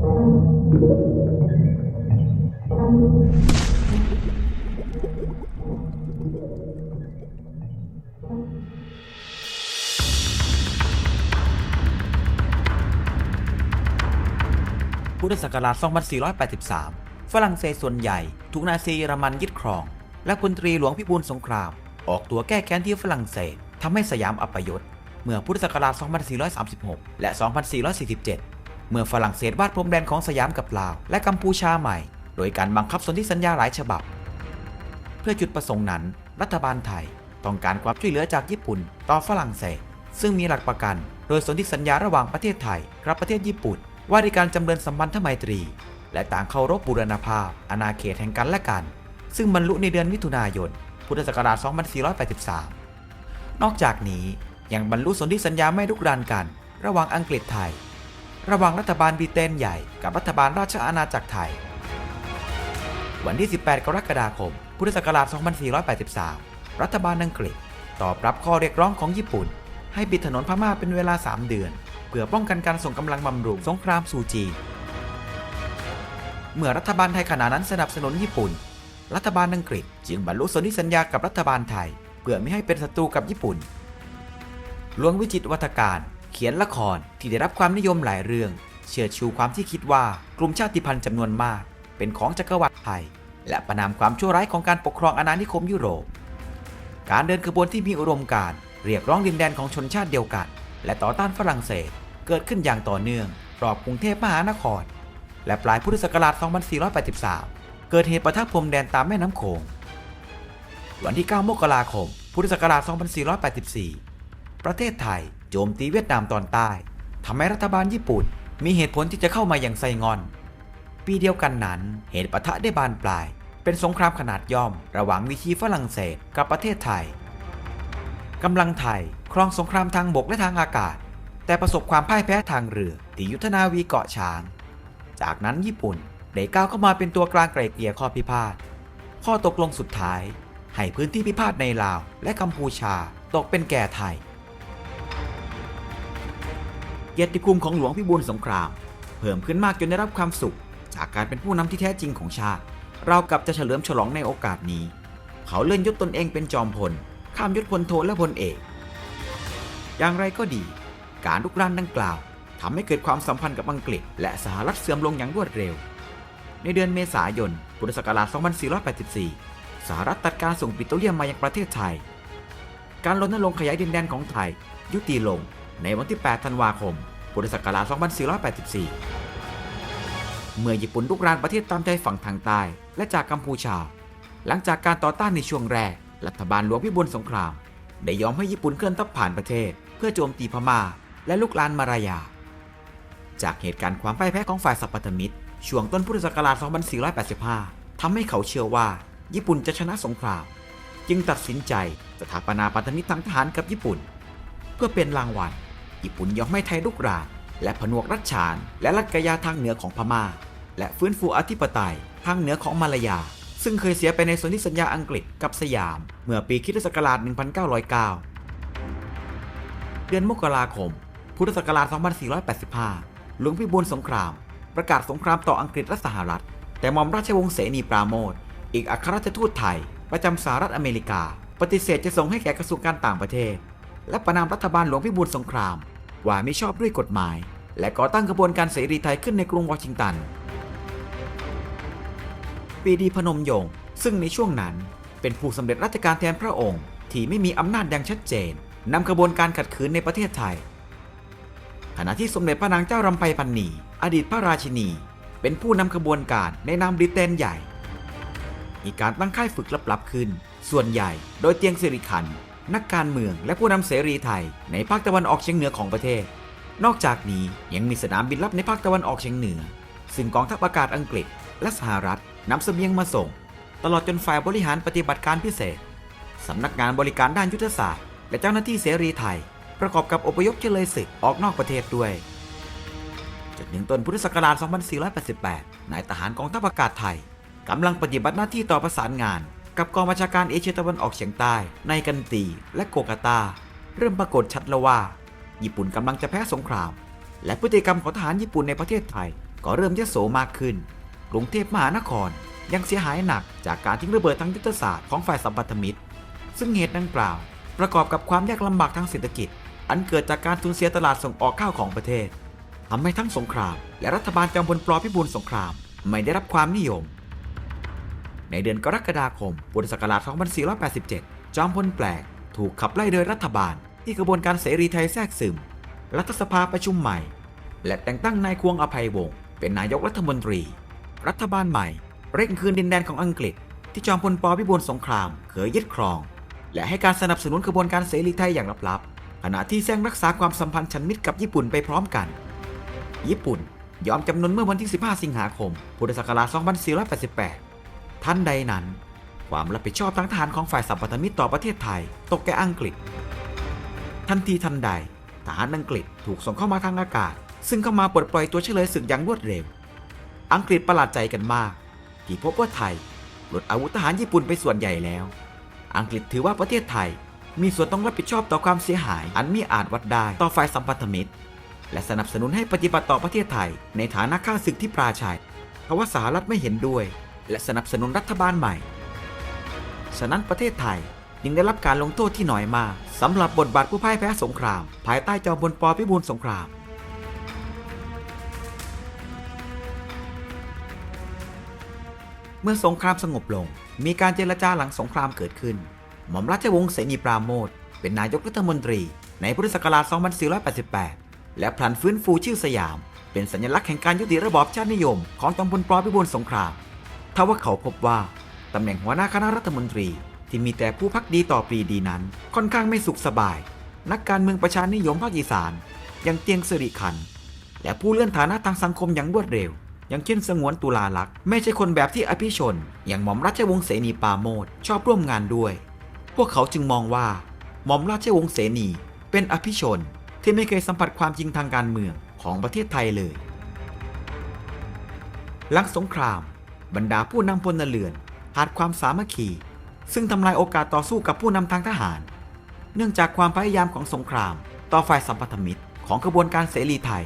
พุทธศักราช 2483 ฝรั่งเศสส่วนใหญ่ถูกนาซีเยอรมันยึดครอง และพลตรีหลวงพิบูลสงคราม ออกตัวแก้แค้นที่ฝรั่งเศสทำให้สยามอัปยศ เมื่อพุทธศักราช 2436 และ 2447 เมื่อฝรั่งเศสวาดพรมแดนของสยามกับลาว และกัมพูชาใหม่ โดยการบังคับสนธิสัญญาหลายฉบับ เพื่อจุดประสงค์นั้น รัฐบาลไทย ต้องการความช่วยเหลือจากญี่ปุ่น ต่อฝรั่งเศส ซึ่งมีหลักประกัน โดยสนธิสัญญาระหว่างประเทศไทยกับประเทศญี่ปุ่น ว่าด้วยการจำเริญสัมพันธไมตรี และต่างเคารพบูรณภาพ อาณาเขตแห่งกันและกัน ซึ่งบรรลุในเดือนมิถุนายน พุทธศักราช 2483 นอกจากนี้ยังบรรลุสนธิสัญญาไม่ลุกรานกัน ระหว่างอังกฤษไทย ระหว่างรัฐบาลบริเตนใหญ่กับรัฐบาลราชอาณาจักรไทย วันที่ 18 กรกฎาคม พุทธศักราช 2483 รัฐบาลอังกฤษตอบรับข้อเรียกร้องของญี่ปุ่น ให้ปิดถนนพม่าเป็นเวลา 3 เดือน เพื่อป้องกันการส่งกำลังบำรุงสงครามสู่จีนเมื่อรัฐบาลไทยขณะนั้นสนับสนุนญี่ปุ่น รัฐบาลอังกฤษจึงบรรลุสนธิสัญญากับรัฐบาลไทย เพื่อไม่ให้เป็นศัตรูกับญี่ปุ่นหลวงวิจิตวัฒการ ขียนละครที่ได้รับความนิยมหลายเรื่อง เชื่อชูความที่คิดว่ากลุ่มชาติพันธุ์จำนวนมาก เป็นของจักรวรรดิไทย และประนามความชั่วร้ายของการปกครองอาณานิคมยุโรป การเดินขบวนที่มีอุดมการเรียกร้องดินแดนของชนชาติเดียวกัน และต่อต้านฝรั่งเศสเกิดขึ้นอย่างต่อเนื่องรอบกรุงเทพมหานคร และปลายพุทธศักราช 2483 เกิดเหตุประทะพรมแดนตามแม่น้ำโขง วันที่ 9 มกราคม พุทธศักราช 2484 ประเทศไทย โจมตีเวียดนามตอนใต้ทำให้รัฐบาลญี่ปุ่นมีเหตุผลที่จะเข้ามาอย่างไซงอน ปีเดียวกันนั้น เหตุปะทะได้บานปลาย เป็นสงครามขนาดย่อม ระหว่างวิชีฝรั่งเศสกับประเทศไทยกำลังไทยครองสงครามทางบกและทางอากาศ แต่ประสบความพ่ายแพ้ทางเรือที่ยุทธนาวีเกาะช้าง จากนั้นญี่ปุ่นได้ก้าวเข้ามาเป็นตัวกลางไกล่เกลี่ยข้อพิพาท ข้อตกลงสุดท้าย ให้พื้นที่พิพาทในลาวและกัมพูชาตกเป็นแก่ไทย กียรติภูมิของหลวงพิบูลสงคราม เพิ่มขึ้นมากจนได้รับความสุข จากการเป็นผู้นำที่แท้จริงของชาติ เรากับจะเฉลิมฉลองในโอกาสนี้ เขาเลื่อนยศตนเองเป็นจอมพล ข้ามยศพลโทและพลเอก อย่างไรก็ดี การลุกรานดังกล่าวทำให้เกิดความสัมพันธ์กับอังกฤษ และสหรัฐเสื่อมลงอย่างรวดเร็ว ในเดือนเมษายน พุทธศักราช 2484 สหรัฐตัดการส่งปิโตรเลียมมายังประเทศไทย การรณรงค์ขยายดินแดนของไทยยุติลงในวันที่ 8 ธันวาคม พุทธศักราช 2484 เมื่อญี่ปุ่นลุกรานประเทศตามใจฝั่งทางใต้และจากกัมพูชา หลังจากการต่อต้านในช่วงแรก รัฐบาลหลวงพิบูลสงคราม ได้ยอมให้ญี่ปุ่นเคลื่อนทัพผ่านประเทศ เพื่อโจมตีพม่า และลุกลานมารายา จากเหตุการณ์ความพ่ายแพ้ของฝ่ายสัพพันธมิตรช่วงต้นพุทธศักราช 2485 ทำให้เขาเชื่อว่าญี่ปุ่นจะชนะสงคราม จึงตัดสินใจสถาปนาพันธมิตรทางทหารกับญี่ปุ่น เพื่อเป็นรางวัล ญี่ปุ่นยอมให้ไทยลุกรานและผนวกรัชฉาน และรัฐกยาทางเหนือของพม่า และฟื้นฟูอธิปไตยทางเหนือของมาลายา ซึ่งเคยเสียไปในสนธิสัญญาอังกฤษกับสยาม เมื่อปีคริสตศักราช1909 เดือนมกราคม พุทธศักราช 2485 หลวงพิบูลสงคราม ประกาศสงครามต่ออังกฤษและสหรัฐ แต่หม่อมราชวงศ์เสนีปราโมทอีกอัครราชทูตไทย ประจำสหรัฐอเมริกา ปฏิเสธจะส่งให้แก่กระทรวงการต่างประเทศ และประนามรัฐบาลหลวงพิบูลสงคราม ว่าไม่ชอบด้วยกฎหมาย และก่อตั้งกระบวนการเสรีไทยขึ้นในกรุงวอชิงตันปรีดีพนมยงค์ซึ่งในช่วงนั้นเป็นผู้สำเร็จราชการแทนพระองค์ ที่ไม่มีอำนาจอย่างชัดเจนนำกระบวนการขัดขืนในประเทศไทย ขณะที่สมเด็จพระนางเจ้ารำไพพันนีอดีตพระราชินี เป็นผู้นำขบวนการในนามบริเตนใหญ่ มีการตั้งค่ายฝึกลับๆขึ้น ส่วนใหญ่โดยเตียงสิริขันธ์ นักการเมืองและผู้นำเสรีไทยในภาคตะวันออกเฉียงเหนือของประเทศ นอกจากนี้ยังมีสนามบินลับในภาคตะวันออกเฉียงเหนือ ซึ่งกองทัพอากาศอังกฤษ และสหรัฐนำเสบียงมาส่ง ตลอดจนฝ่ายบริหารปฏิบัติการพิเศษสำนักงานบริการด้านยุทธศาสตร์ และเจ้าหน้าที่เสรีไทย ประกอบกับอพยพเฉลยศึกออกนอกประเทศด้วยจนถึงต้นพุทธศักราช 2488 นายทหารกองทัพอากาศไทยกำลังปฏิบัติหน้าที่ต่อประสานงาน กับกองบัญชาการเอเชียตะวันออกเฉียงใต้ ในกันตีและโกกาตา เริ่มปรากฏชัดแล้วว่า ญี่ปุ่นกำลังจะแพ้สงคราม และพฤติกรรมของทหารญี่ปุ่นในประเทศไทย ก็เริ่มยโสมากขึ้น กรุงเทพมหานครยังเสียหายหนักจากการทิ้งระเบิดทางยุทธศาสตร์ของฝ่ายสัมพันธมิตร ซึ่งเหตุดังกล่าว ประกอบกับความยากลำบากทางเศรษฐกิจ อันเกิดจากการสูญเสียตลาดส่งออกข้าวของประเทศทำให้ทั้งสงคราม และรัฐบาลจอมพลปลอพิบูลสงคราม ไม่ได้รับความนิยม ในเดือนกรกฎาคม พุทธศักราช 2487 จอมพลแปลก ถูกขับไล่โดยรัฐบาล ที่กระบวนการเสรีไทยแทรกซึม รัฐสภาประชุมใหม่ และแต่งตั้งนายควงอภัยวงศ์เป็นนายกรัฐมนตรี รัฐบาลใหม่ เร่งคืนดินแดนของอังกฤษ ที่จอมพลปพิบูลสงครามเคยยึดครอง และให้การสนับสนุนกระบวนการเสรีไทยอย่างลับๆขณะที่แซงรักษาความสัมพันธ์ชันมิตรกับญี่ปุ่นไปพร้อมกัน ญี่ปุ่นยอมจำนนเมื่อวันที่ 15 สิงหาคม พุทธศักราช 2488 ท่านใดนั้น ความรับผิดชอบทางทหารของฝ่ายสัมพันธมิตรต่อประเทศไทย ตกแก่อังกฤษ ทันทีทันใดทหารอังกฤษถูกส่งเข้ามาทางอากาศ ซึ่งเข้ามาปลดปล่อยตัวเฉลยศึกอย่างรวดเร็ว อังกฤษประหลาดใจกันมาก ที่พบว่าไทยลดอาวุธทหารญี่ปุ่นไปส่วนใหญ่แล้ว อังกฤษถือว่าประเทศไทย มีส่วนต้องรับผิดชอบต่อความเสียหาย อันมีอาจวัดได้ต่อฝ่ายสัมพันธมิตร และสนับสนุนให้ปฏิบัติต่อประเทศไทย ในฐานะข้าศึกที่ปราชัยเพราะว่าสหรัฐไม่เห็นด้วย และสนับสนุนรัฐบาลใหม่ ฉะนั้นประเทศไทยยังได้รับการลงโทษที่หน้อยมาสำหรับบทบาทผู้พ่ายแพ้สงคราม ภายใต้จอมพลปพิบูลสงคราม เมื่อสงครามสงบลง มีการเจรจาหลังสงครามเกิดขึ้น หม่อมราชวงศ์เสนีปราโมทเป็นนายกรัฐมนตรีในพุทธศักราช 2488 และพลันฟื้นฟูชื่อสยาม เป็นสัญลักษณ์แห่งการยุติระบอบชาตินิยมของจอมพลปพิบูลสงคราม ทว่าเขาพบว่าตำแหน่งหัวหน้าคณะรัฐมนตรีที่มีแต่ผู้พักดีต่อปรีดีนั้น ค่อนข้างไม่สุขสบาย นักการเมืองประชานิยมภาคอีสานอย่างเตียงสิริขัน และผู้เลื่อนฐานะทางสังคมอย่างรวดเร็ว อย่างเช่นสงวนตุลาลักษณ์ไม่ใช่คนแบบที่อภิชน อย่างหม่อมราชวงศ์เสนีปาโมทชอบร่วมงานด้วย พวกเขาจึงมองว่า หม่อมราชวงศ์เสนีเป็นอภิชนที่ไม่เคยสัมผัสความจริงทางการเมืองของประเทศไทยเลย หลังสงคราม บรรดาผู้นำพลเรือนขาดความสามัคคี ซึ่งทำลายโอกาสต่อสู้กับผู้นำทางทหาร เนื่องจากความพยายามของสงคราม ต่อฝ่ายสัมพันธมิตรของกระบวนการเสรีไทย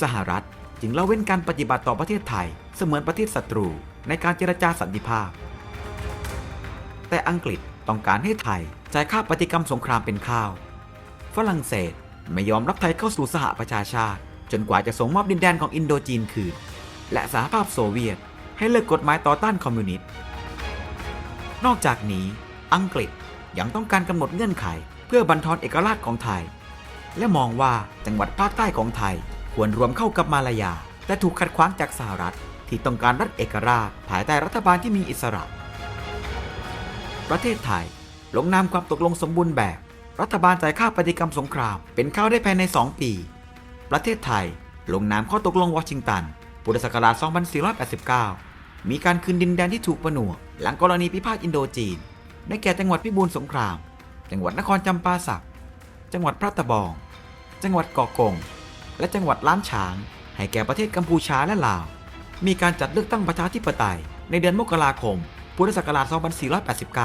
สหรัฐจึงละเว้นการปฏิบัติต่อประเทศไทย เสมือนประเทศศัตรูในการเจรจาสันติภาพ แต่อังกฤษต้องการให้ไทยจ่ายค่าปฏิกรรมสงครามเป็นข้าว ฝรั่งเศสไม่ยอมรับไทยเข้าสู่สหประชาชาติ จนกว่าจะส่งมอบดินแดนของอินโดจีนคืน และสหภาพโซเวียต ให้เลิกกฎหมายต่อต้านคอมมิวนิสต์ นอกจากนี้อังกฤษยังต้องการกำหนดเงื่อนไข เพื่อบันทอนเอกราชของไทย และมองว่าจังหวัดภาคใต้ของไทยควรรวมเข้ากับมาลายา แต่ถูกขัดขวางจากสหรัฐที่ต้องการรัฐเอกราชภายใต้รัฐบาลที่มีอิสระ ประเทศไทยลงนามความตกลงสมบูรณ์แบบ รัฐบาลจ่ายค่าปฏิกรรมสงคราม เป็นข้าวได้ภายใน 2 ปี ประเทศไทยลงนามข้อตกลงวอชิงตัน พุทธศักราช 2489 มีการคืนดินแดนที่ถูกผนวก หลังกรณีพิพาทอินโดจีน ได้แก่จังหวัดพิบูลสงคราม จังหวัดนครจำปาสัก จังหวัดพระตะบอง จังหวัดเกาะกง และจังหวัดล้านช้าง ให้แก่ประเทศกัมพูชาและลาว มีการจัดเลือกตั้งประชาธิปไตย ในเดือนมกราคม พุทธศักราช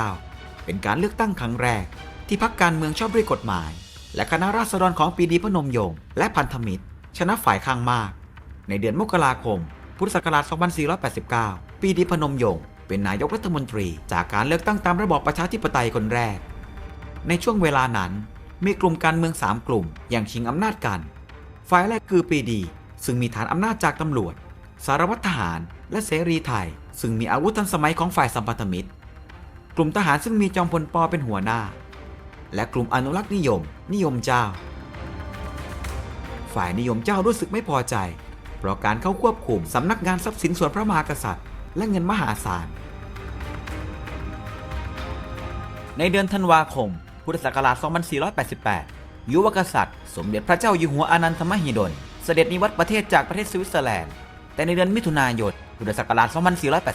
2489 เป็นการเลือกตั้งครั้งแรก ที่พรรคการเมืองชอบด้วยกฎหมาย และคณะราษฎรของปีดีพนมยงค์และพันธมิตร ชนะฝ่ายข้างมาก ในเดือนมกราคม พุทธศักราช 2489 ปีดีพนมยงค์เป็นนายกรัฐมนตรีจากการเลือกตั้งตามระบอบประชาธิปไตยคนแรก ในช่วงเวลานั้น มีกลุ่มการเมือง 3 กลุ่มอย่างชิงอำนาจกัน ฝ่ายแรกคือปีดี ซึ่งมีฐานอำนาจจากตำรวจ สารวัตรทหาร และเสรีไทย ซึ่งมีอาวุธทันสมัยของฝ่ายสัมพันธมิตร กลุ่มทหารซึ่งมีจอมพลปอเป็นหัวหน้า และกลุ่มอนุรักษ์นิยม นิยมเจ้า ฝ่ายนิยมเจ้ารู้สึกไม่พอใจ ราะการเข้าควบคุมสำนักงานทรัพย์สินส่วนพระมหากษัตริย์ และเงินมหาศาล ในเดือนธันวาคม พุทธศักราช 2488 ยุวกษัตริย์ สมเด็จพระเจ้าอยู่หัวอานันทมหิดล เสด็จนิวัตประเทศจากประเทศสวิตเซอร์แลนด์ แต่ในเดือนมิถุนายน พุทธศักราช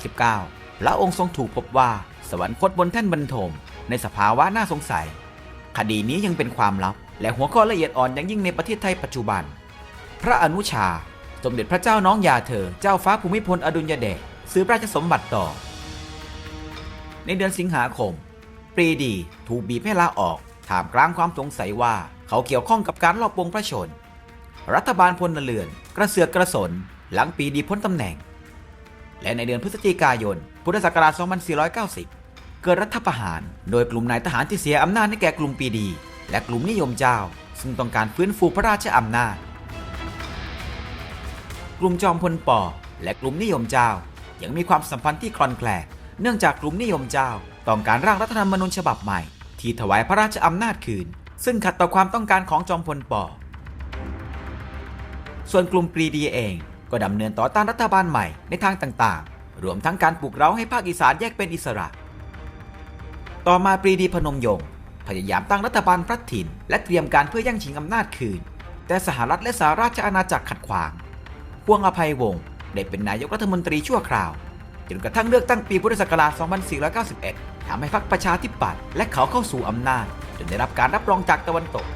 2489 พระองค์ทรงถูกพบว่าสวรรคตบนแท่นบรรทม ในสภาวะน่าสงสัย คดีนี้ยังเป็นความลับ และหัวข้อละเอียดอ่อนอย่างยิ่งในประเทศไทยปัจจุบัน พระอนุชา สมเด็จพระเจ้าน้องยาเธอ เจ้าฟ้าภูมิพลอดุลยเดชซื้อราชสมบัติต่อ ในเดือนสิงหาคม ปรีดีถูกบีบให้ลาออกท่ามกลางความสงสัยว่าเขาเกี่ยวข้องกับการลอบวงพระชน รัฐบาลพลเรือน กระเสือกกระสน หลังปีดีพ้นตำแหน่ง และในเดือนพฤศจิกายน พุทธศักราช 2490 เกิดรัฐประหาร โดยกลุ่มนายทหารที่เสียอำนาจให้แก่กลุ่มปีดี และกลุ่มนิยมเจ้า ซึ่งต้องการฟื้นฟูพระราชอำนาจ กลุ่มจอมพลปอและกลุ่มนิยมเจ้า ยังมีความสัมพันธ์ที่คลอนแคลนเนื่องจากกลุ่มนิยมเจ้า ต้องการร่างรัฐธรรมนูญฉบับใหม่ ที่ถวายพระราชอำนาจคืน ซึ่งขัดต่อความต้องการของจอมพลปอส่วนกลุ่มปรีดีเองก็ดำเนินต่อต้านรัฐบาลใหม่ในทางต่างๆ รวมทั้งการปลุกเร้าให้ภาคอีสานแยกเป็นอิสระ ต่อมาปรีดีพนมยงค์พยายามตั้งรัฐบาลพลัดถิ่น และเตรียมการเพื่อแย่งชิงอำนาจคืน แต่สหรัฐและสหราชอาณาจักรขัดขวาง พวงอภัยวงศ์ได้เป็นนายกรัฐมนตรีชั่วคราวจนกระทั่งเลือกตั้งปีพุทธศักราช 2491 ทำให้พรรคประชาธิปัตย์และเขาเข้าสู่อำนาจ จนได้รับการรับรองจากตะวันตก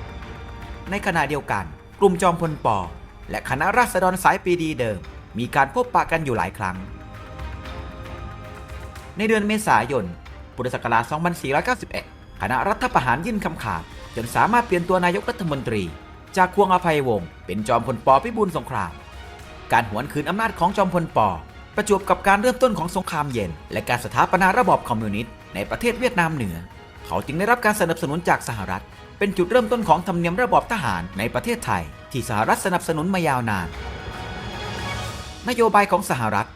ในขณะเดียวกัน กลุ่มจอมพลปอและคณะราษฎรสายปีดีเดิม มีการพบปะกันอยู่หลายครั้ง ในเดือนเมษายน พุทธศักราช 2491 คณะรัฐประหารยื่นคำขาดจนสามารถเปลี่ยนตัวนายกรัฐมนตรี จากควงอภัยวงศ์เป็นจอมพลปอพิบูลสงคราม การหวนคืนอำนาจของจอมพลปอประจวบกับการเริ่มต้นของสงครามเย็น และการสถาปนาระบอบคอมมิวนิสต์ในประเทศเวียดนามเหนือ เขาจึงได้รับการสนับสนุนจากสหรัฐ เป็นจุดเริ่มต้นของธรรมเนียมระบอบทหารในประเทศไทย ที่สหรัฐสนับสนุนมายาวนาน นโยบายของสหรัฐ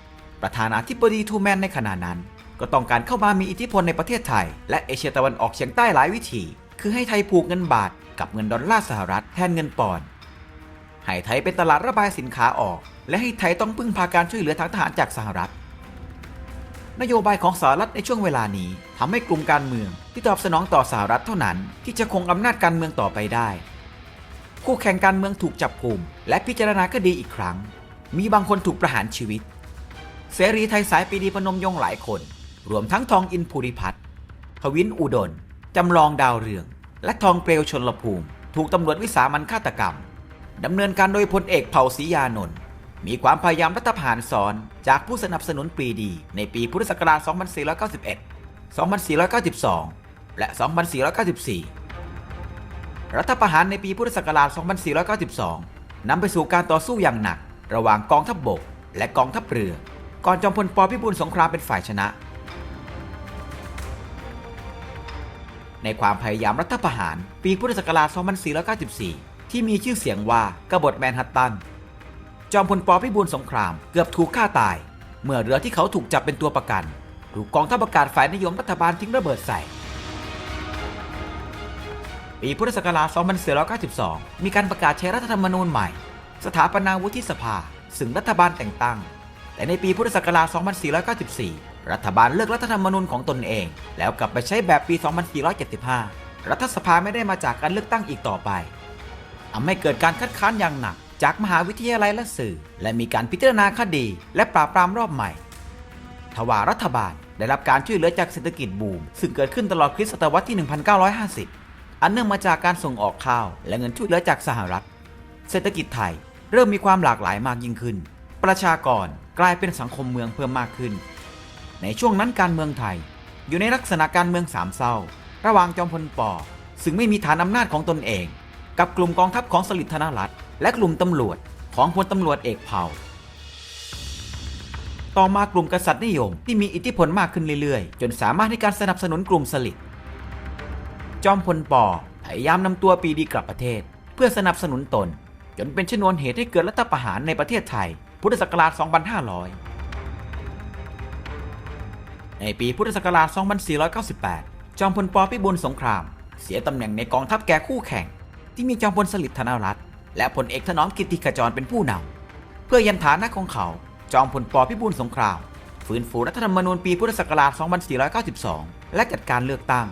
ประธานาธิบดีทูแมนในขณะนั้น ก็ต้องการเข้ามามีอิทธิพลในประเทศไทย และเอเชียตะวันออกเฉียงใต้หลายวิธี คือให้ไทยผูกเงินบาท กับเงินดอลลาร์สหรัฐแทนเงินปอนด์ให้ไทยเป็นตลาดระบายสินค้าออก และให้ไทยต้องพึ่งพาการช่วยเหลือทางทหารจากสหรัฐ นโยบายของสหรัฐในช่วงเวลานี้ทำให้กลุ่มการเมืองที่ตอบสนองต่อสหรัฐเท่านั้น ที่จะคงอำนาจการเมืองต่อไปได้ คู่แข่งการเมืองถูกจับกลุ่ม และพิจารณาคดีอีกครั้ง มีบางคนถูกประหารชีวิต เสรีไทยสายปีดีพนมยงหลายคน รวมทั้งทองอินภูริพัฒน์ทวินอุดมจำลองดาวเรือง และทองเปลวชนลภูมิ ถูกตำรวจวิสามันฆาตกรรมดำเนินการโดยพลเอกเผ่าศรียานนท์ มีความพยายามรัฐประหารซ้อนจากผู้สนับสนุนปีดี ในปีพุทธศักราช 2491 2492 และ 2494 รัฐประหารในปีพุทธศักราช 2492 นำไปสู่การต่อสู้อย่างหนัก ระหว่างกองทัพบบก และกองทัพเรือ ก่อนจอมพลปพิบูลสงครามเป็นฝ่ายชนะ ในความพยายามรัฐประหารปีพุทธศักราช 2494 ที่มีชื่อเสียงว่ากบฏแมนฮัตตัน จอมพลปพิบูลสงครามเกือบถูกฆ่าตาย เมื่อเรือที่เขาถูกจับเป็นตัวประกัน ถูกกองทัพอากาศฝ่ายนิยมรัฐบาลทิ้งระเบิดใส่ ปีพุทธศักราช 2492 มีการประกาศใช้รัฐธรรมนูญใหม่ สถาปนาวุฒิสภา ซึ่งรัฐบาลแต่งตั้ง แต่ในปีพุทธศักราช 2494 รัฐบาลเลิกรัฐธรรมนูญของตนเอง แล้วกลับไปใช้แบบปี 2475 รัฐสภาไม่ได้มาจากการเลือกตั้งอีกต่อไปทำให้เกิดการคัดค้านอย่างหนัก จากมหาวิทยาลัยและสื่อ และมีการพิจารณาคดี และปราบปรามรอบใหม่ ทว่ารัฐบาลได้รับการช่วยเหลือจากเศรษฐกิจบูม ซึ่งเกิดขึ้นตลอดคริสตศตวรรษที่ 1950 อันเนื่องมาจากการส่งออกข้าว และเงินช่วยเหลือจากสหรัฐ เศรษฐกิจไทยเริ่มมีความหลากหลายมากยิ่งขึ้น ประชากรกลายเป็นสังคมเมืองเพิ่มมากขึ้น ในช่วงนั้นการเมืองไทย อยู่ในลักษณะการเมืองสามเศร้า ระหว่างจอมพลปซึ่งไม่มีฐานอำนาจของตนเอง กับกลุ่มกองทัพของสลิดธนรัต และกลุ่มตำรวจของพลตำรวจเอกเผ่า ต่อมากลุ่มกษัตริย์นิยมที่มีอิทธิพลมากขึ้นเรื่อยๆ จนสามารถในการสนับสนุนกลุ่มสลิดจอมพลปอพยายามนำตัวปีดีกลับประเทศ เพื่อสนับสนุนตน จนเป็นชนวนเหตุให้เกิดรัฐประหารในประเทศไทย พุทธศักราช 2500 ในปีพุทธศักราช 2498 จอมพลปพิบูลสงคราม เสียตำแหน่งในกองทัพแก่คู่แข่ง ที่มีจอมพลสฤษดิ์ธนรัตน์ และพลเอกถนอมกิติขจรเป็นผู้นำเพื่อยันฐานะของเขา จอมพลปพิบูลสงครามฟื้นฟูรัฐธรรมนูญปีพุทธศักราช 2492 และจัดการเลือกตั้ง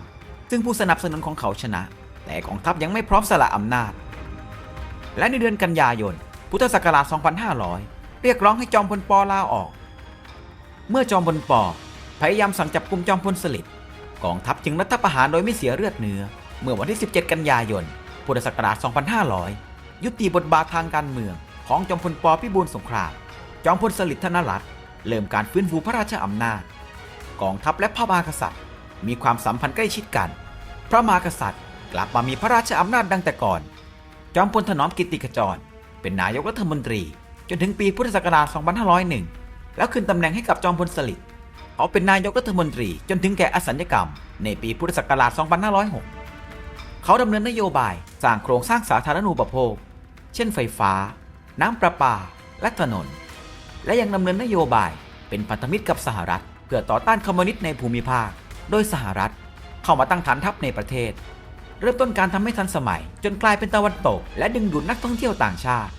ซึ่งผู้สนับสนุนของเขาชนะ แต่กองทัพยังไม่พร้อมสละอำนาจ และในเดือนกันยายน พุทธศักราช 2500 เรียกร้องให้จอมพลปลาออก เมื่อจอมพลปพยายามสั่งจับกลุ่มจอมพลสฤษดิ์กองทัพจึงรัฐประหารโดยไม่เสียเลือดเนื้อ เมื่อวันที่ 17 กันยายน พุทธศักราช 2500 ยุติบทบาททางการเมือง ของจอมพลปพิบูลสงคราม จอมพลสฤษดิ์ธนรัตน์เริ่มการฟื้นฟูพระราชอำนาจ กองทัพและพระมหากษัตริย์ มีความสัมพันธ์ใกล้ชิดกัน พระมหากษัตริย์ กลับมามีพระราชอำนาจดังแต่ก่อน จอมพลถนอมกิติขจร เป็นนายกรัฐมนตรี จนถึงปีพุทธศักราช 2501 แล้วขึ้นตำแหน่งให้กับจอมพลสฤษดิ์เขาเป็นนายกรัฐมนตรีจนถึงแก่อสัญญกรรม ในปีพุทธศักราช 2506 เขาดำเนินนโยบายสร้างโครงสร้างสาธารณูปโภค เช่นไฟฟ้า น้ำประปา และถนน และยังดำเนินนโยบายเป็นพันธมิตรกับสหรัฐ เพื่อต่อต้านคอมมิวนิสต์ในภูมิภาค โดยสหรัฐเข้ามาตั้งฐานทัพในประเทศ เริ่มต้นการทำให้ทันสมัย จนกลายเป็นตะวันตก และดึงดูดนักท่องเที่ยวต่างชาติ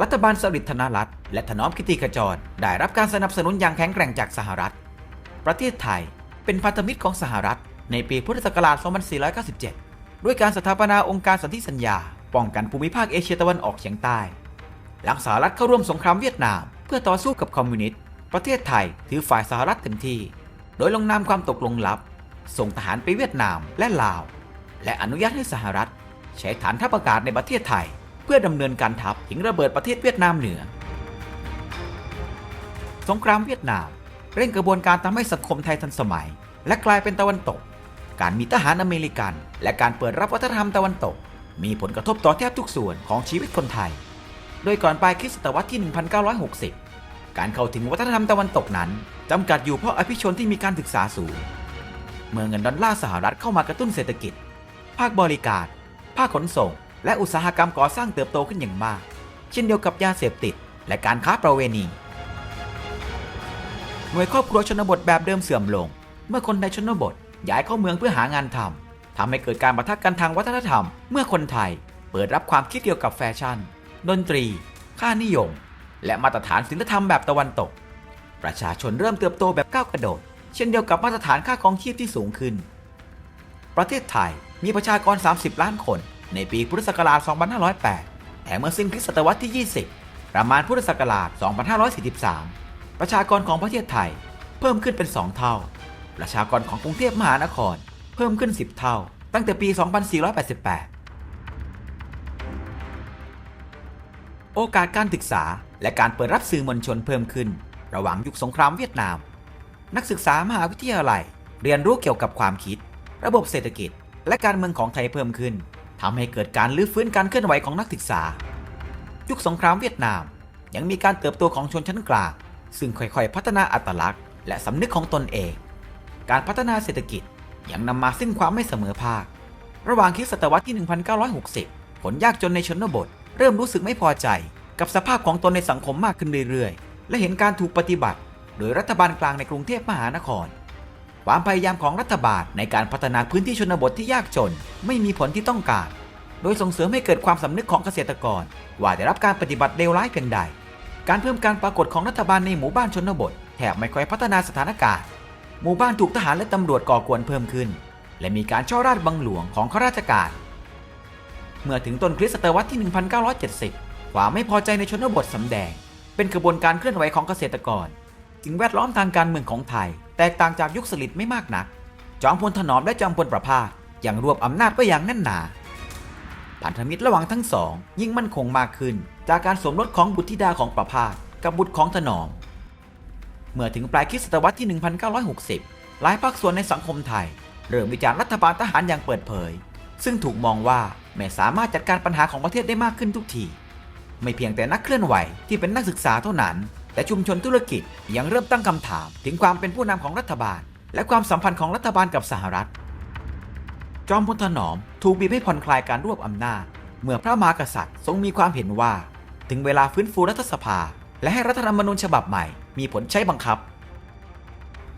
รัฐบาลสฤษดิ์ธนรัตน์และถนอมกิติขจร ได้รับการสนับสนุนอย่างแข็งแกร่งจากสหรัฐ ประเทศไทยเป็นพันธมิตรของสหรัฐในปีพุทธศักราช 2497 ด้วยการสถาปนาองค์การสันติสัญญา ป้องกันภูมิภาคเอเชียตะวันออกเฉียงใต้ หลังสหรัฐเข้าร่วมสงครามเวียดนาม เพื่อต่อสู้กับคอมมิวนิสต์ ประเทศไทยถือฝ่ายสหรัฐเต็มที่ โดยลงนามความตกลงลับ ส่งทหารไปเวียดนามและลาว และอนุญาตให้สหรัฐ ใช้ฐานทัพอากาศในประเทศไทย เพื่อดำเนินการทัพถึงระเบิดประเทศเวียดนามเหนือ สงครามเวียดนาม เร่งกระบวนการทำให้สังคมไทยทันสมัย และกลายเป็นตะวันตก การมีทหารอเมริกัน และการเปิดรับวัฒนธรรมตะวันตก มีผลกระทบต่อแทบทุกส่วนของชีวิตคนไทย โดยก่อนปลายคริสตศตวรรษที่ 1960 การเข้าถึงวัฒนธรรมตะวันตกนั้นจำกัดอยู่เพราะอภิชนที่มีการศึกษาสูง เมื่อเงินดอลลาร์สหรัฐเข้ามากระตุ้นเศรษฐกิจ ภาคบริการ ภาคขนส่ง และอุตสาหกรรมก่อสร้างเติบโตขึ้นอย่างมาก เช่นเดียวกับยาเสพติด และการค้าประเวณีหน่วยครอบครัวชนบทแบบเดิมเสื่อมลง เมื่อคนในชนบท ย้ายเข้าเมืองเพื่อหางานทำทำให้เกิดการประทะกันทางวัฒนธรรม เมื่อคนไทย เปิดรับความคิดเกี่ยวกับแฟชั่น ดนตรี ค่านิยม และมาตรฐานศิลธรรมแบบตะวันตก ประชาชนเริ่มเติบโตแบบก้าวกระโดด เช่นเดียวกับมาตรฐานค่าครองชีพที่สูงขึ้น ประเทศไทยมีประชากร 30 ล้านคน ในปีพุทธศักราช 2508 แต่เมื่อสิ้นคริสตศตวรรษที่ 20 ประมาณพุทธศักราช 2543 ประชากรของประเทศไทยเพิ่มขึ้นเป็น 2 เท่า ประชากรของกรุงเทพมหานคร เพิ่มขึ้น 10 เท่า ตั้งแต่ปี 2488 โอกาสการศึกษาและการเปิดรับสื่อมวลชนเพิ่มขึ้น ระหว่างยุคสงครามเวียดนาม นักศึกษามหาวิทยาลัย เรียนรู้เกี่ยวกับความคิด ระบบเศรษฐกิจ และการเมืองของไทยเพิ่มขึ้นทำให้เกิดการลื้อฟื้นการเคลื่อนไหวของนักศึกษา ยุคสงครามเวียดนาม ยังมีการเติบโตของชนชั้นกลาง ซึ่งค่อยๆ พัฒนาอัตลักษณ์ และสำนึกของตนเอง การพัฒนาเศรษฐกิจยังนำมาซึ่งความไม่เสมอภาค ระหว่างคริสตศตวรรษที่ 1960 ผลยากจนในชนบท เริ่มรู้สึกไม่พอใจ กับสภาพของตนในสังคมมากขึ้นเรื่อยๆ และเห็นการถูกปฏิบัติ โดยรัฐบาลกลางในกรุงเทพมหานคร ความพยายามของรัฐบาลในการพัฒนาพื้นที่ชนบทที่ยากจน ไม่มีผลที่ต้องการ โดยส่งเสริมให้เกิดความสำนึกของเกษตรกร ว่าได้รับการปฏิบัติเลวร้ายเพียงใด การเพิ่มการปรากฏของรัฐบาลในหมู่บ้านชนบทแทบไม่ค่อยพัฒนาสถานการณ์ หมู่บ้านถูกทหารและตำรวจก่อกวนเพิ่มขึ้น และมีการช่อราชบังหลวงของข้าราชการ เมื่อถึงต้นคริสตศตวรรษที่ 1970 ความไม่พอใจในชนบทสำแดง เป็นกระบวนการเคลื่อนไหวของเกษตรกรสิ่งแวดล้อมทางการเมืองของไทย แตกต่างจากยุคสฤษดิ์ไม่มากนัก จอมพลถนอมและจอมพลประภาสยังรวบอำนาจไว้อย่างแน่นหนาพันธมิตรระหว่างทั้งสอง ยิ่งมั่นคงมากขึ้น จากการสมรสของบุตรธิดาของประภาสกับบุตรของถนอม เมื่อถึงปลายคริสตศตวรรษที่ 1960 หลายภาคส่วนในสังคมไทย เริ่มวิจารณ์รัฐบาลทหารอย่างเปิดเผย ซึ่งถูกมองว่าไม่สามารถจัดการปัญหาของประเทศได้มากขึ้นทุกที ไม่เพียงแต่นักเคลื่อนไหวที่เป็นนักศึกษาเท่านั้น แต่ชุมชนธุรกิจยังเริ่มตั้งคำถาม ถึงความเป็นผู้นำของรัฐบาล และความสัมพันธ์ของรัฐบาลกับสหรัฐ จอมพลถนอมถูกบีบให้ผ่อนคลายการรวบอำนาจ เมื่อพระมหากษัตริย์ทรงมีความเห็นว่า ถึงเวลาฟื้นฟูรัฐสภา และให้รัฐธรรมนูญฉบับใหม่ มีผลใช้บังคับ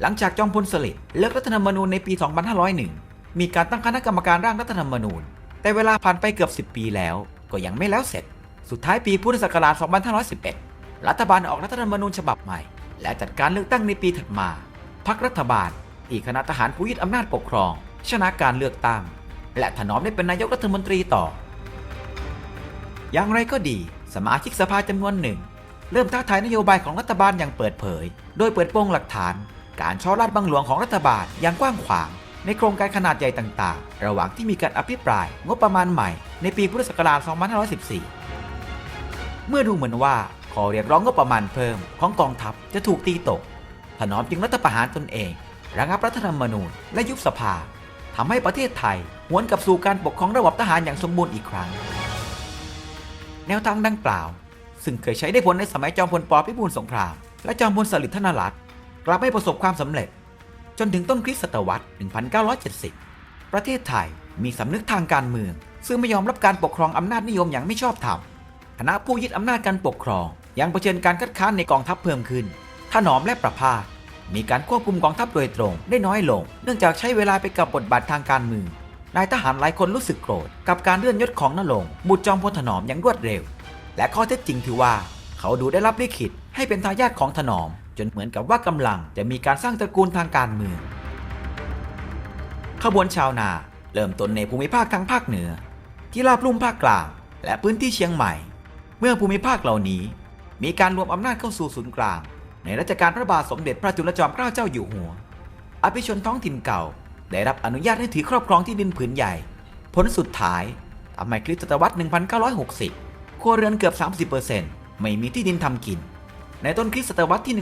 หลังจากจอมพลสฤษดิ์เลือกรัฐธรรมนูญในปี 2501 มีการตั้งคณะกรรมการร่างรัฐธรรมนูญ แต่เวลาผ่านไปเกือบ 10 ปีแล้ว ก็ยังไม่แล้วเสร็จ สุดท้ายปีพุทธศักราช 2511 รัฐบาลออกรัฐธรรมนูญฉบับใหม่ และจัดการเลือกตั้งในปีถัดมา พรรครัฐบาลที่คณะทหารผู้ยึดอำนาจปกครอง ชนะการเลือกตั้ง และถนอมได้เป็นนายกรัฐมนตรีต่อ อย่างไรก็ดี สมาชิกสภาจำนวนหนึ่ง เริ่มท้าทายนโยบายของรัฐบาลอย่างเปิดเผย โดยเปิดโปงหลักฐาน การช่อราดบังหลวงของรัฐบาลอย่างกว้างขวาง ในโครงการขนาดใหญ่ต่างๆ ระหว่างที่มีการอภิปราย งบประมาณใหม่ในปีพุทธศักราช 2514 เมื่อดูเหมือนว่าขอเรียกร้องงบประมาณเพิ่มของกองทัพจะถูกตีตก ถนอมจึงรัฐประหารตนเอง ระงับรัฐธรรมนูญและยุบสภาทำให้ประเทศไทยหวนกลับสู่การปกครองระบบทหารอย่างสมบูรณ์อีกครั้ง แนวทางดังกล่าว ซึ่งเคยใช้ได้ผลในสมัยจอมพลปพิบูลสงคราม และจอมพลสฤษดิ์ธนรัตน์กลับไม่ประสบความสำเร็จ จนถึงต้นคริสตศตวรรษ 1970 ประเทศไทยมีสำนึกทางการเมือง ซึ่งไม่ยอมรับการปกครองอำนาจนิยมอย่างไม่ชอบธรรมคณะผู้ยึดอำนาจการปกครองยังเผชิญการคัดค้านในกองทัพเพิ่มขึ้นถนอมและประพาสมีการควบคุมกองทัพโดยตรงได้น้อยลง เนื่องจากใช้เวลาไปกับบทบาททางการเมืองนายทหารหลายคนรู้สึกโกรธ กับการเลื่อนยศของนรงบุตรจอมพลถนอมอย่างรวดเร็ว และข้อเท็จจริงถือว่า เขาดูได้รับลิขิตให้เป็นทายาทของถนอม จนเหมือนกับว่ากำลังจะมีการสร้างตระกูลทางการเมืองขบวนชาวนาเริ่มต้นในภูมิภาคทางภาคเหนือ ที่ราบลุ่มภาคกลาง และพื้นที่เชียงใหม่ เมื่อภูมิภาคเหล่านี้ มีการรวมอำนาจเข้าสู่ศูนย์กลาง ในรัชกาลพระบาทสมเด็จพระจุลจอมเกล้าเจ้าอยู่หัว อภิชนท้องถิ่นเก่า ได้รับอนุญาตให้ถือครอบครองที่ดินผืนใหญ่ ผลสุดท้ายทำให้คริสตศตวรรษ 1960 ครัวเรือนเกือบ 30%ไม่มีที่ดินทำกิน ในต้นคริสตศตวรรษที่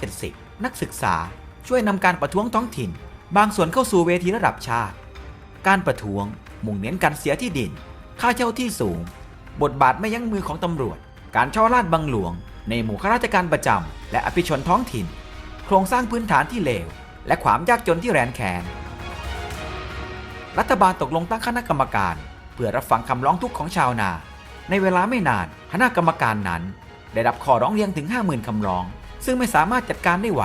1970 นักศึกษาช่วยนำการประท้วงท้องถิ่น บางส่วนเข้าสู่เวทีระดับชาติ การประท้วงมุ่งเน้นการเสียที่ดิน ค่าเช่าที่สูง บทบาทไม่ยั้งมือของตำรวจ การช่อราดบังหลวง ในหมู่ข้าราชการประจำและอภิชนท้องถิ่น โครงสร้างพื้นฐานที่เลว และความยากจนที่แรนแคนรัฐบาลตกลงตั้งคณะกรรมการ เพื่อรับฟังคำร้องทุกข์ของชาวนา ในเวลาไม่นานคณะกรรมการนั้น ได้รับข้อร้องเรียนถึง 50,000คำร้อง ซึ่งไม่สามารถจัดการได้ไหว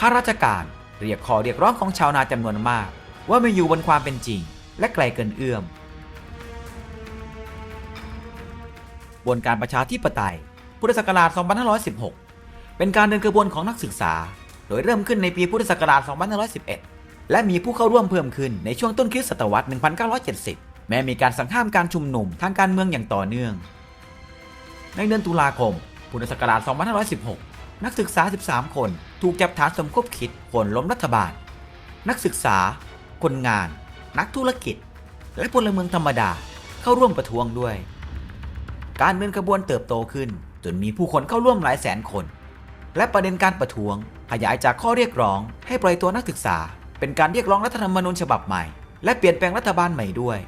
ข้าราชการเรียกขอเรียกร้องของชาวนาจำนวนมาก ว่าไม่อยู่บนความเป็นจริง และไกลเกินเอื้อม บนการประชาธิปไตย พุทธศักราช 2516 เป็นการเดินกระบวนของนักศึกษา โดยเริ่มขึ้นในปีพุทธศักราช 2511 และมีผู้เข้าร่วมเพิ่มขึ้นในช่วงต้นคริสตศตวรรษ 1970 แม้มีการสั่งห้ามการชุมนุมทางการเมืองอย่างต่อเนื่อง ในเดือนตุลาคม พุทธศักราช 2516 นักศึกษา 13 คน ถูกจับฐานสมคบคิดโค่นล้มรัฐบาล นักศึกษา คนงาน นักธุรกิจ และพลเมืองธรรมดาเข้าร่วมประท้วงด้วย การเดินขบวนเติบโตขึ้น จนมีผู้คนเข้าร่วมหลายแสนคน และประเด็นการประท้วงขยายจากข้อเรียกร้องให้ปล่อยตัวนักศึกษา เป็นการเรียกร้องรัฐธรรมนูญฉบับใหม่ และเปลี่ยนแปลงรัฐบาลใหม่ด้วย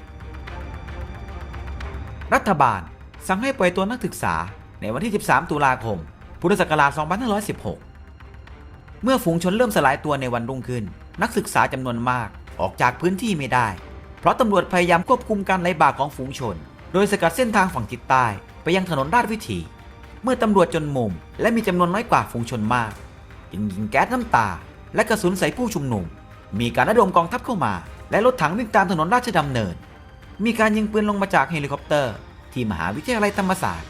รัฐบาล สั่งให้ปล่อยตัวนักศึกษาในวันที่ 13 ตุลาคม พุทธศักราช 2516 เมื่อฝูงชนเริ่มสลายตัวในวันรุ่งขึ้น นักศึกษาจำนวนมากออกจากพื้นที่ไม่ได้ เพราะตำรวจพยายามควบคุมการไหลบ่าของฝูงชน โดยสกัดเส้นทางฝั่งทิศใต้ไปยังถนนราชวิถี เมื่อตำรวจจนมุม และมีจำนวนน้อยกว่าฝูงชนมากจึงยิงแก๊สน้ำตา และกระสุนใส่ผู้ชุมนุม มีการระดมกองทัพเข้ามา และรถถังวิ่งตามถนนราชดำเนิน มีการยิงปืนลงมาจากเฮลิคอปเตอร์ ที่มหาวิทยาลัยธรรมศาสตร์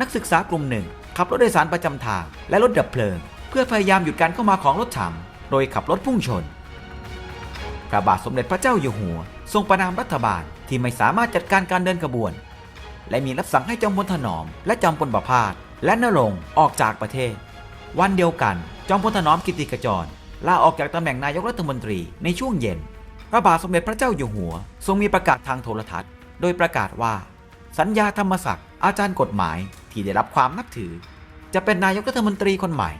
นักศึกษากลุ่มหนึ่ง ขับรถโดยสารประจำทางและรถดับเพลิง เพื่อพยายามหยุดการเข้ามาของรถถังโดยขับรถพุ่งชน พระบาทสมเด็จพระเจ้าอยู่หัว ทรงประนามรัฐบาลที่ไม่สามารถจัดการการเดินขบวน และมีรับสั่งให้จอมพลถนอม และจอมพลประพาสและนรงออกจากประเทศ วันเดียวกัน จอมพลถนอมกิติขจรลาออกจากตำแหน่งนายกรัฐมนตรีในช่วงเย็น พระบาทสมเด็จพระเจ้าอยู่หัว ทรงมีประกาศทางโทรทัศน์ โดยประกาศว่า สัญญาธรรมศักดิ์อาจารย์กฎหมายที่ได้รับความนับถือ จะเป็นนายกรัฐมนตรีคนใหม่